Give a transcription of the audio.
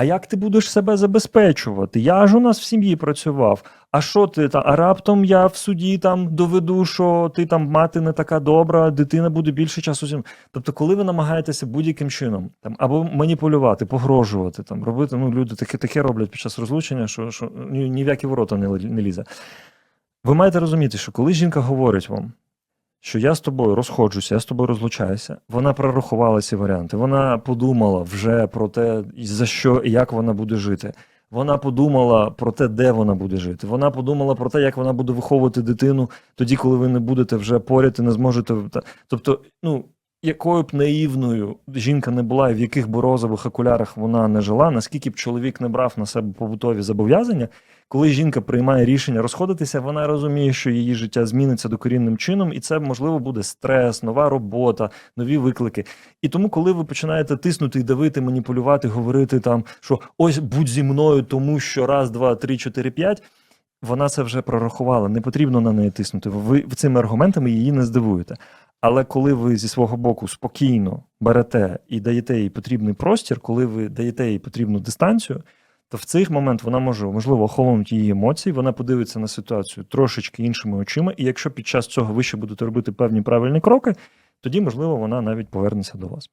А як ти будеш себе забезпечувати? Я ж у нас в сім'ї працював. А що ти та а раптом я в суді там доведу, що ти там мати не така добра, дитина буде більше часу зі мною. Тобто, коли ви намагаєтеся будь-яким чином там або маніпулювати, погрожувати, там робити, ну люди таке таке роблять під час розлучення, що, що ні, ні в які ворота не, не лізе. Ви маєте розуміти, що коли жінка говорить вам, що я з тобою розходжуся, я з тобою розлучаюся, вона прорахувала ці варіанти. Вона подумала вже про те, за що і як вона буде жити. Вона подумала про те, де вона буде жити. Вона подумала про те, як вона буде виховувати дитину тоді, коли ви не будете вже поряд і не зможете. Тобто, ну якою б наївною жінка не була, і в яких би розових окулярах вона не жила, наскільки б чоловік не брав на себе побутові зобов'язання, коли жінка приймає рішення розходитися, вона розуміє, що її життя зміниться докорінним чином, і це можливо буде стрес, нова робота, нові виклики. І тому, коли ви починаєте тиснути і давити, маніпулювати, говорити там, що ось будь зі мною, тому що раз, два, три, чотири, п'ять. Вона це вже прорахувала, не потрібно на неї тиснути. Ви цими аргументами її не здивуєте. Але коли ви зі свого боку спокійно берете і даєте їй потрібний простір, коли ви даєте їй потрібну дистанцію, то в цей момент вона може можливо охолонути її емоції, вона подивиться на ситуацію трошечки іншими очима, і якщо під час цього ви ще будете робити певні правильні кроки, тоді можливо вона навіть повернеться до вас.